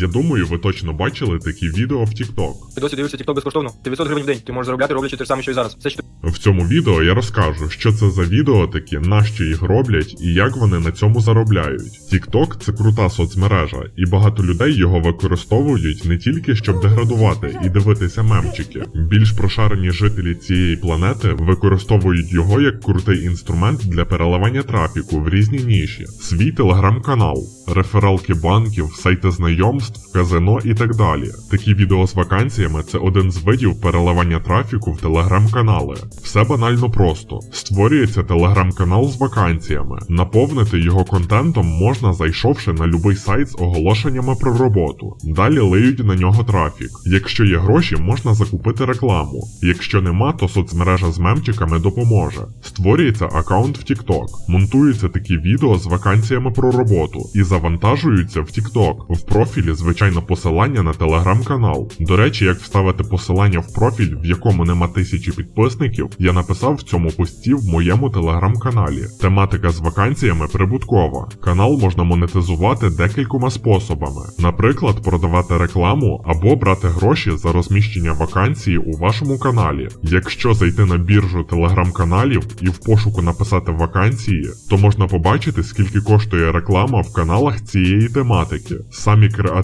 Я думаю, ви точно бачили такі відео в TikTok. Ти досі дивишся TikTok безкоштовно? 900 гривень в день. Ти можеш заробляти, роблячи те ж саме, що і зараз. Все, що ти В цьому відео я розкажу, що це за відео такі, нащо їх роблять і як вони на цьому заробляють. TikTok – це крута соцмережа, і багато людей його використовують не тільки щоб деградувати і дивитися мемчики. Більш прошарені жителі цієї планети використовують його як крутий інструмент для переливання трафіку в різні ніші, свій телеграм-канал, рефералки банків, сайти знайомств, казино і так далі. Такі відео з вакансіями це один з видів переливання трафіку в телеграм-канали. Все банально просто. Створюється телеграм-канал з вакансіями. Наповнити його контентом можна, зайшовши на любий сайт з оголошеннями про роботу. Далі лиють на нього трафік. Якщо є гроші, можна закупити рекламу. Якщо нема, то соцмережа з мемчиками допоможе. Створюється аккаунт в TikTok, монтуються такі відео з вакансіями про роботу і завантажуються в TikTok. В профілі звичайно посилання на телеграм-канал. До речі, як вставити посилання в профіль, в якому нема тисячі підписників, я написав в цьому пості в моєму телеграм-каналі. Тематика з вакансіями прибуткова. Канал можна монетизувати декількома способами, наприклад, продавати рекламу або брати гроші за розміщення вакансії у вашому каналі. Якщо зайти на біржу телеграм-каналів і в пошуку написати вакансії, то можна побачити, скільки коштує реклама в каналах цієї тематики. Самі креативні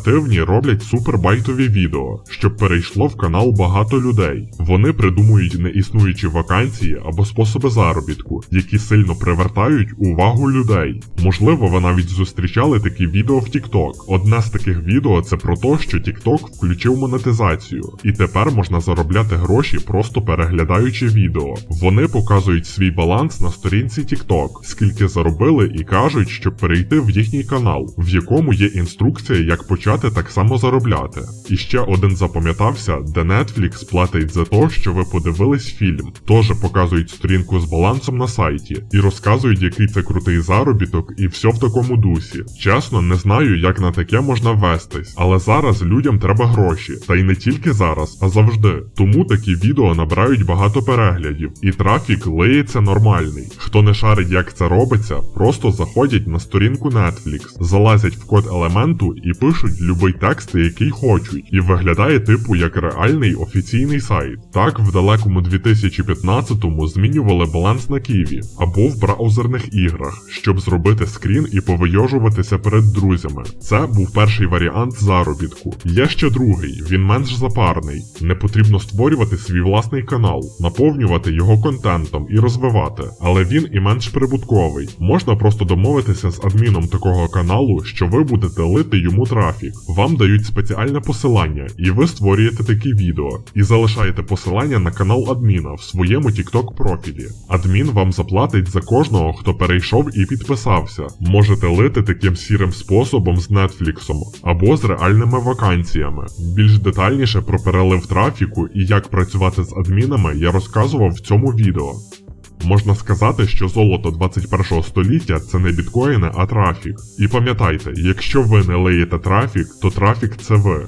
роблять супербайтові відео, щоб перейшло в канал багато людей. Вони придумують неіснуючі вакансії або способи заробітку, які сильно привертають увагу людей. Можливо, ви навіть зустрічали такі відео в TikTok. Одне з таких відео це про те, що TikTok включив монетизацію, і тепер можна заробляти гроші просто переглядаючи відео. Вони показують свій баланс на сторінці TikTok, скільки заробили, і кажуть, щоб перейти в їхній канал, в якому є інструкція, як почати так само заробляти. І ще один запам'ятався, де Netflix платить за те, що ви подивились фільм. Теж показують сторінку з балансом на сайті і розказують, який це крутий заробіток, і все в такому дусі. Чесно, не знаю, як на таке можна вестись, але зараз людям треба гроші, та й не тільки зараз, а завжди. Тому такі відео набирають багато переглядів, і трафік лиється нормальний. Хто не шарить, як це робиться, просто заходять на сторінку Netflix, залазять в код елементу і пишуть любий текст, який хочуть, і виглядає типу як реальний офіційний сайт. Так в далекому 2015-му змінювали баланс на Києві або в браузерних іграх, щоб зробити скрін і повийожуватися перед друзями. Це був перший варіант заробітку. Є ще другий, він менш запарний. Не потрібно створювати свій власний канал, наповнювати його контентом і розвивати, але він і менш прибутковий. Можна просто домовитися з адміном такого каналу, що ви будете лити йому трафік. Вам дають спеціальне посилання, і ви створюєте такі відео і залишаєте посилання на канал адміна в своєму TikTok профілі. Адмін вам заплатить за кожного, хто перейшов і підписався. Можете лити таким сірим способом з Netflix або з реальними вакансіями. Більш детальніше про перелив трафіку і як працювати з адмінами я розказував в цьому відео. Можна сказати, що золото 21 століття це не біткоїни, а трафік. І пам'ятайте, якщо ви не леєте трафік, то трафік це ви.